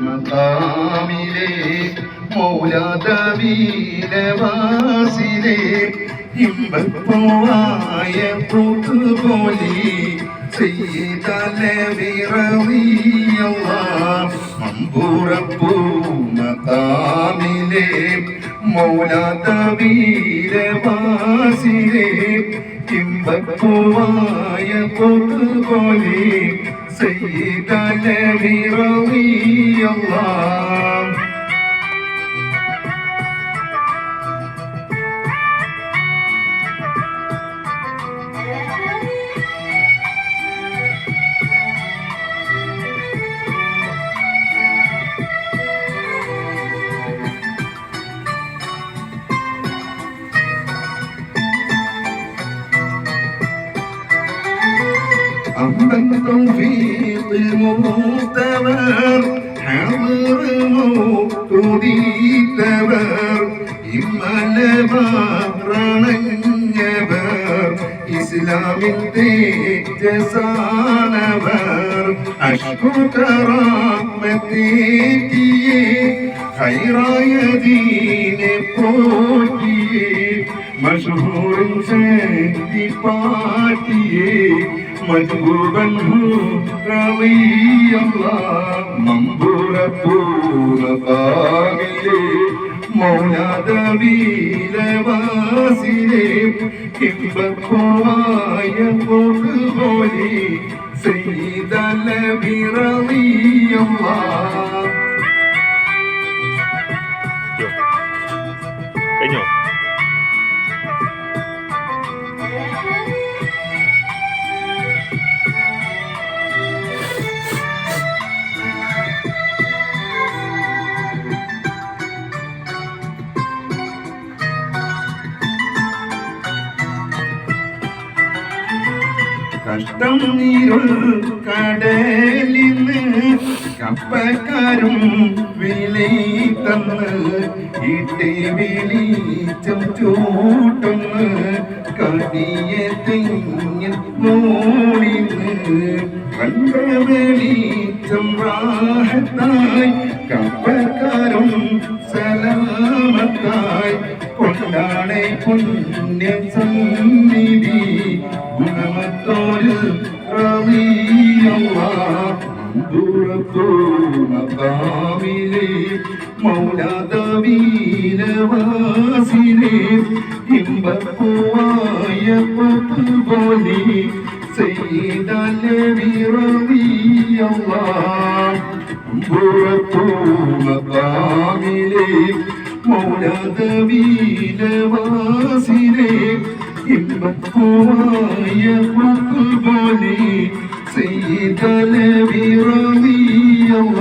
മക്കാമിലെ മൗലാദവീരവാസിലെ ഇമ്പപ്പോവായ പൂത്തുപോലി മമ്പൂറപ്പൂ മക്കാമിലെ മൗലാദവീരവാസിലെ ഇമ്പപ്പൂവായ പൂത്തുപോലി സയ്യിദന റളിയല്ലാഹ് أما التوفيق المعتبر حاضر موجود التبر إما ലബാറണഞ്ഞവർ ഇസ്ലാമിന്റെ ജസാനവർ അഷ്കുതറാമത്തേറ്റിയേ ഹൈറായ ദീനെ പോറ്റിയേ മഷഹൂറും ശക്തി പാട്ടിയേ മജ്ബൂബൻ മമ്പുറപ്പൂർണതാവിലെ മൗലാദവീലവാസിലെ കിമ്പപ്പോവായ പൊതുപോലെ വിറവിയമ്മ കഷ്ടം നീരുൾ കടലിന്ന് കപ്പക്കാരും വിളി തന്ന് ഇട്ടി വിളിച്ചം ചൂട്ടുന്ന് കടിയ തെങ്ങിൽ മൂളിന്ന് കണ്ട വെളിച്ചം വാഹത്തായി കപ്പക്കാരും സലാമത്തായി കൊണ്ടാണെ പുണ്യ സന്നിധി ഗുണമത്തോര് മന്ദൂറത്തോമകാമിലെ മൗലാദവീരവാസിലെ ഇമ്പപ്പൂവായ പൊത്തുപോലെ മമ്പൂറത്തോമകാമിലെ മൗലാദവീരവാസിലെ ഇമ്പപ്പൂവായ പൊത്തുപോലെ ചെയ്തല വിറവിയല്ലാഹ്